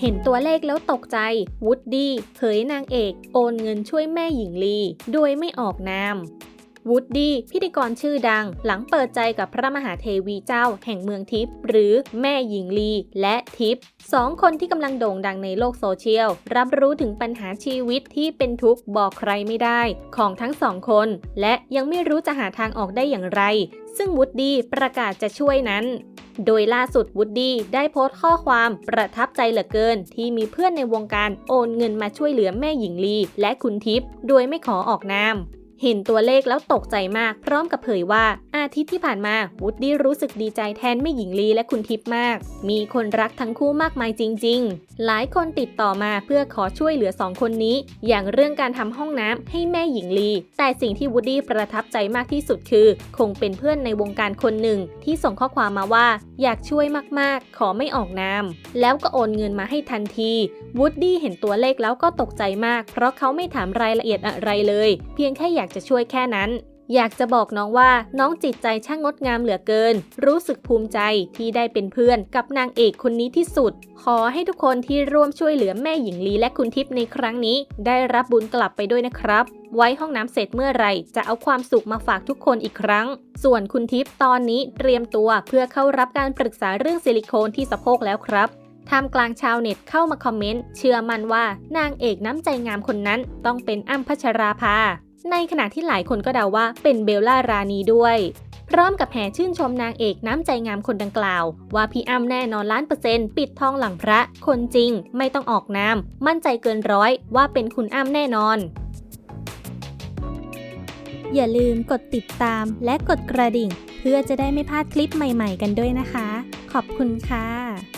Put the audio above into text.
เห็นตัวเลขแล้วตกใจ วูดดี้เผยนางเอก โอนเงินช่วยแม่หญิงลี โดยไม่ออกนามวูดดี้พิธีกรชื่อดัง หลังเปิดใจกับพระมหาเทวีเจ้าแห่งเมืองทิพย์หรือแม่หญิงลีและทิพย์สองคนที่กำลังโด่งดังในโลกโซเชียล รับรู้ถึงปัญหาชีวิตที่เป็นทุกข์บอกใครไม่ได้ ของทั้งสองคน และยังไม่รู้จะหาทางออกได้อย่างไร ซึ่งวูดดี้ประกาศจะช่วยนั้น โดยล่าสุดวูดดี้ได้โพสต์ข้อความประทับใจเหลือเกิน ที่มีเพื่อนในวงการโอนเงินมาช่วยเหลือแม่หญิงลีและคุณทิพย์โดยไม่ขอออกนาม เห็นตัวเลขแล้วตกใจมาก พร้อมกับเผยว่า อาทิตย์ที่ผ่านมาวูดดี้รู้สึกดีใจแทนแม่หญิงลีและคุณทิพย์มาก มีคนรักทั้งคู่มากมายจริง ๆ หลายคนติดต่อมาเพื่อขอช่วยเหลือสองคนนี้ อย่างเรื่องการทำห้องน้ำให้แม่หญิงลี แต่สิ่งที่วูดดี้ประทับใจมากที่สุดคือ คงเป็นเพื่อนในวงการคนหนึ่ง ที่ส่งข้อความมาว่า อยากช่วยมากๆ ขอไม่ออกนามแล้วก็โอนเงินมาให้ทันทีวูดดี้เห็นตัวเลขแล้วก็ตกใจมาก เพราะเขาไม่ถามรายละเอียดอะไรเลย เพียงแค่อยากจะช่วยแค่นั้น อยากจะบอกน้องว่าน้องจิตใจช่างงดงามเหลือเกิน รู้สึกภูมิใจที่ได้เป็นเพื่อนกับนางเอกคนนี้ที่สุด ขอให้ทุกคนที่ร่วมช่วยเหลือแม่หญิงลีและคุณทิพย์ในครั้งนี้ ได้รับบุญกลับไปด้วยนะครับไว้ห้องน้ำเสร็จเมื่อไหร่จะเอาความสุขมาฝากทุกคนอีกครั้ง ส่วนคุณทิพย์ตอนนี้เตรียมตัวเพื่อเข้ารับการปรึกษาเรื่องซิลิโคนที่สะโพกแล้วครับท่ามกลางชาวเน็ตเข้ามาคอมเมนต์ เชื่อมั่นว่านางเอกน้ำใจงามคนนั้นต้องเป็นอ้ำพัชราภา ในขณะที่หลายคนก็เดาว่าเป็นเบลล่ารานีด้วย พร้อมกับแห่ชื่นชมนางเอกน้ำใจงามคนดังกล่าว ว่าพี่อ้ำแน่นอนล้านเปอร์เซ็นต์ปิดทองหลังพระ คนจริง ไม่ต้องออกนามมั่นใจเกินร้อยว่าเป็นคุณอ้ำแน่นอน อย่าลืมกดติดตามและกดกระดิ่ง เพื่อจะได้ไม่พลาดคลิปใหม่ ๆ กันด้วยนะคะ ขอบคุณค่ะ